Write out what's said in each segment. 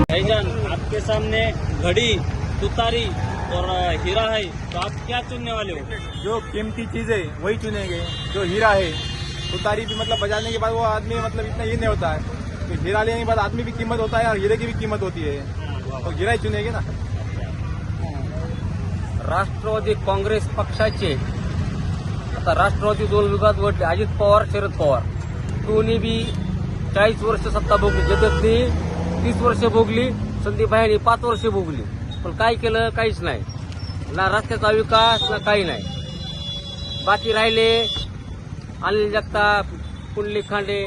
भाईजान आपके सामने घड़ी तुतारी और हीरा है तो आप क्या चुनने वाले हो? जो कीमती चीज़ है वही चुनेंगे जो हीरा है। तुतारी भी मतलब बजाने के बाद वो आदमी मतलब इतना ये नहीं होता है। तो हीरा लेने के बाद आदमी की कीमत होता है और हीरे की भी कीमत होती है। तो हीरा ही चुनेंगे ना। राष्ट्रवादी काँग्रेस पक्षाचे आता राष्ट्रवादी दोन विभाग वडले अजित पवार शरद पवार. दोन्ही बी चाळीस वर्ष सत्ता भोगली जगतनी तीस वर्ष भोगली संदीप भाईनी पाच वर्ष भोगली. पण काय केलं? काहीच नाही. ना रस्त्याचा विकास ना काही नाही. बाकी राहिले अनिल जगताप कुंडली खांडे.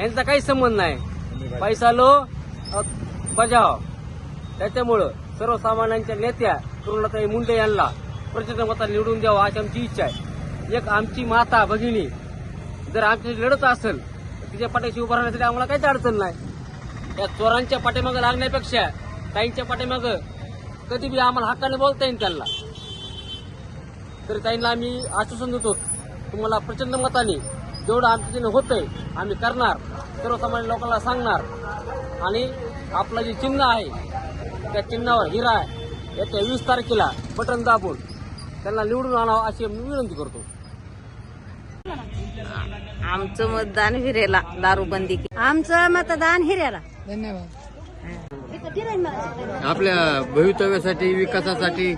यांचा काही संबंध नाही. पैसा लो बजाव. त्याच्यामुळं सर्वसामान्यांच्या नेत्या तरुणाताई मुंडे यांना प्रचंड मता निवडून द्यावं अशी आमची इच्छा आहे. एक आमची माता भगिनी जर आमच्याशी लढत असेल तर तिच्या पाठीशी उभं राहण्यासाठी आम्हाला काहीच अडचण नाही. या चोरांच्या पाठीमागं लागण्यापेक्षा ताईंच्या पाठीमागं कधी बी आम्हाला हक्काने बोलता येईल त्यांना. तर ताईंना आम्ही आश्वासन देतो तुम्हाला प्रचंड मताने जेवढं आमच्या होतंय आम्ही करणार सर्वसामान्य लोकांना सांगणार. आणि आपलं जे चिन्ह आहे त्या चिन्हावर हिरा आहे. येत्या वीस तारखेला बटन दाबून त्यांना निवडून आणावं अशी मी विनंती करतो. आमचं मतदान हिरेला दारूबंदी आमचं मतदान हिऱ्याला आपल्या भवितव्यासाठी विकासासाठी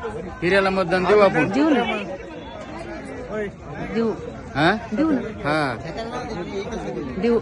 हिऱ्याला मतदान देऊ आपण. देऊ ना. देऊ हा? देऊ ना. हा. देऊ.